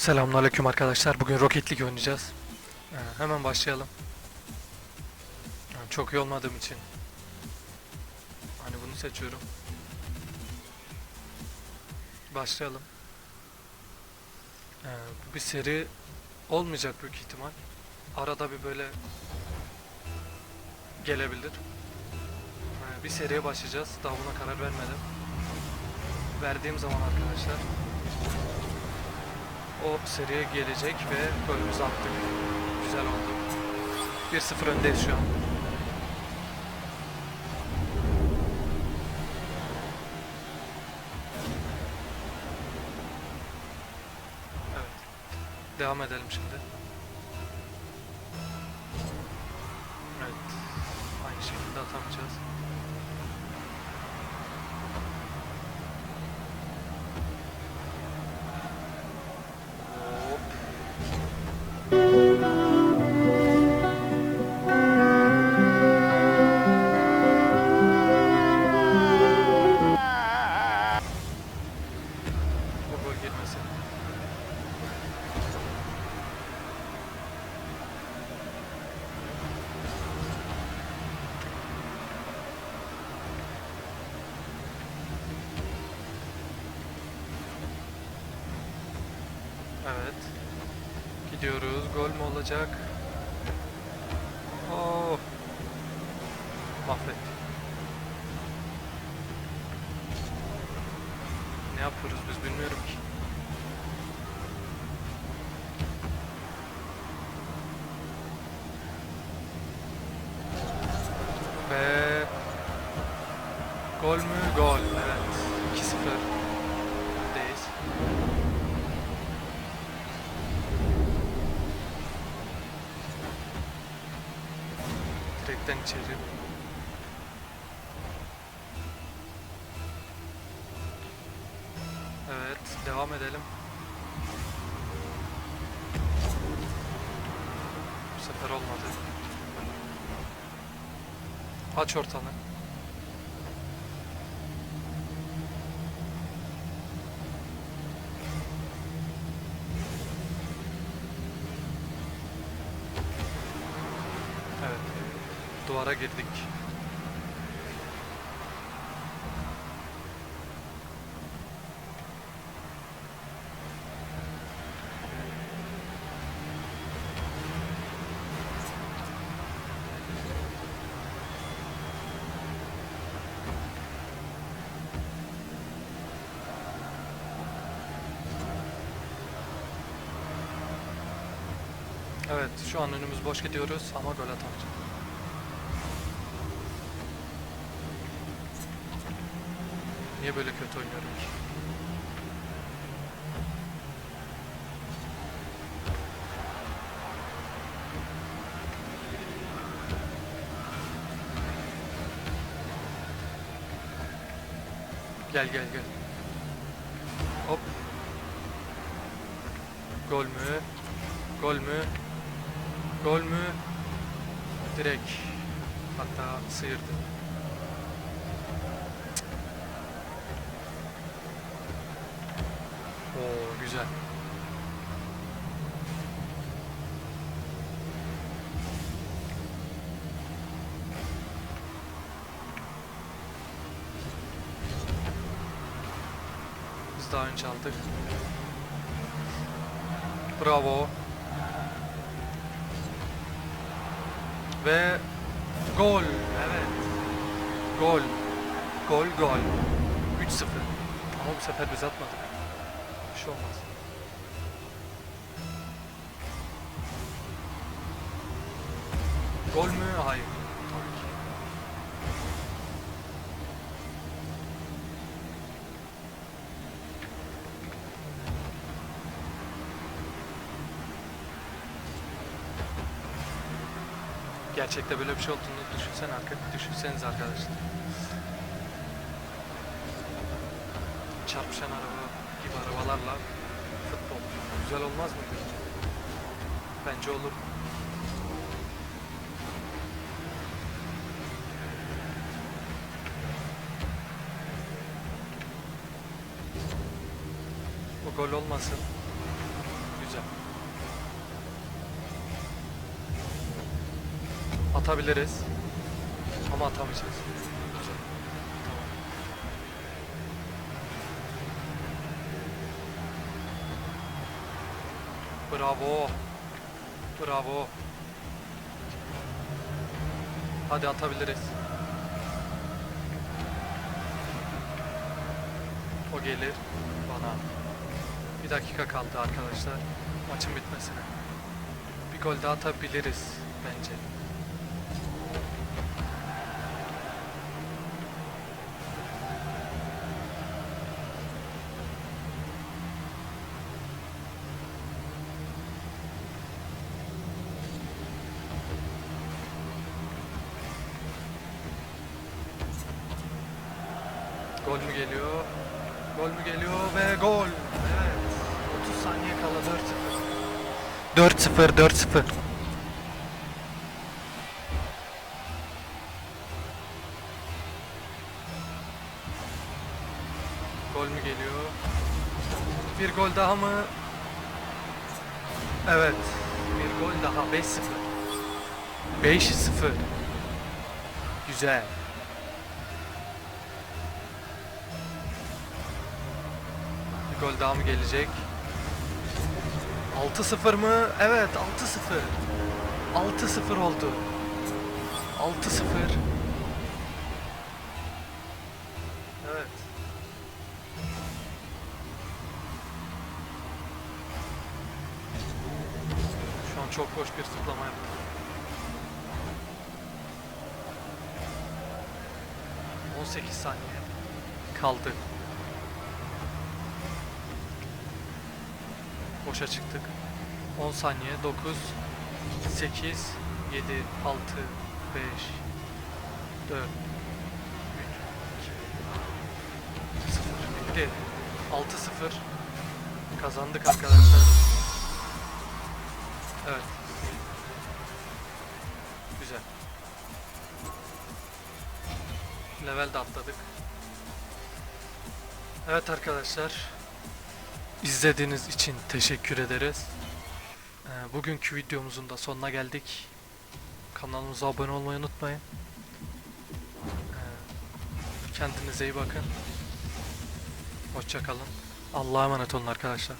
Selamünaleyküm arkadaşlar. Bugün Rocket League oynayacağız. Ee, hemen başlayalım. Yani çok iyi olmadığım için hani bunu seçiyorum. Başlayalım. Ee, bu bir seri olmayacak büyük ihtimal. Arada bir böyle gelebilir. Ee, bir seriye başlayacağız. Daha buna karar vermedim. Verdiğim zaman arkadaşlar o seriye gelecek ve golümüzü attık. Güzel oldu. 1-0 öndeyiz şu an. Evet. Devam edelim şimdi. Evet. Aynı şekilde atamayacağız. Girmesin. Evet. Gidiyoruz. Gol mü olacak? Ne yapıyoruz biz bilmiyorum ki. Ve gol mü? Gol. Evet. 2-0 öndeyiz. Direkten içeri. Devam edelim. Bu sefer olmadı. Aç ortanı. Evet. Duvara girdik. Evet, şu an önümüz boş gidiyoruz ama gol atamayacağız. Niye böyle kötü oynuyorum ki? Gel gel gel. Hop. Gol mü? Gol mü? Gol mü? Direkt. Hatta sıyırdı. Oo güzel. Biz daha önce aldık. Bravo. Ve gol. Evet. Gol. Gol gol. 3-0. Ama bu sefer biz atmadık. Bir şey olmaz. Gol mü? Hayır. Tabii ki. Gerçekte böyle bir şey olduğunu düşünsen arkadaşlar. Düşünseniz arkadaşlar. Çarpışan araba gibi arabalarla futbol. Güzel olmaz mı? Bence olur. Bu gol olmasın. Atabiliriz. Ama atamayacağız. Bravo. Bravo. Hadi atabiliriz. O gelir bana. Bir dakika kaldı arkadaşlar. Maçın bitmesine. Bir gol daha atabiliriz bence. Gol mü geliyor? Gol mü geliyor ve gol. Evet. 30 saniye kala 4-0. 4-0, 4-0. Gol mü geliyor? Bir gol daha mı? Evet. Bir gol daha 5-0. 5-0. Güzel. Gol daha mı gelecek? 6-0 mı? Evet 6-0. 6-0 oldu. 6-0. Evet. Şu an çok boş bir zıplama yaptım. ...18 saniye kaldı. Boşa çıktık. 10 saniye. 9, 8, 7, 6, 5, 4, 3, 0. Bitti. 6-0. Kazandık arkadaşlar. Evet. Güzel. Level de atladık. Evet arkadaşlar. İzlediğiniz için teşekkür ederiz. Ee, Bugünkü videomuzun da sonuna geldik. Kanalımıza abone olmayı unutmayın. Ee, Kendinize iyi bakın. Hoşçakalın. Allah'a emanet olun arkadaşlar.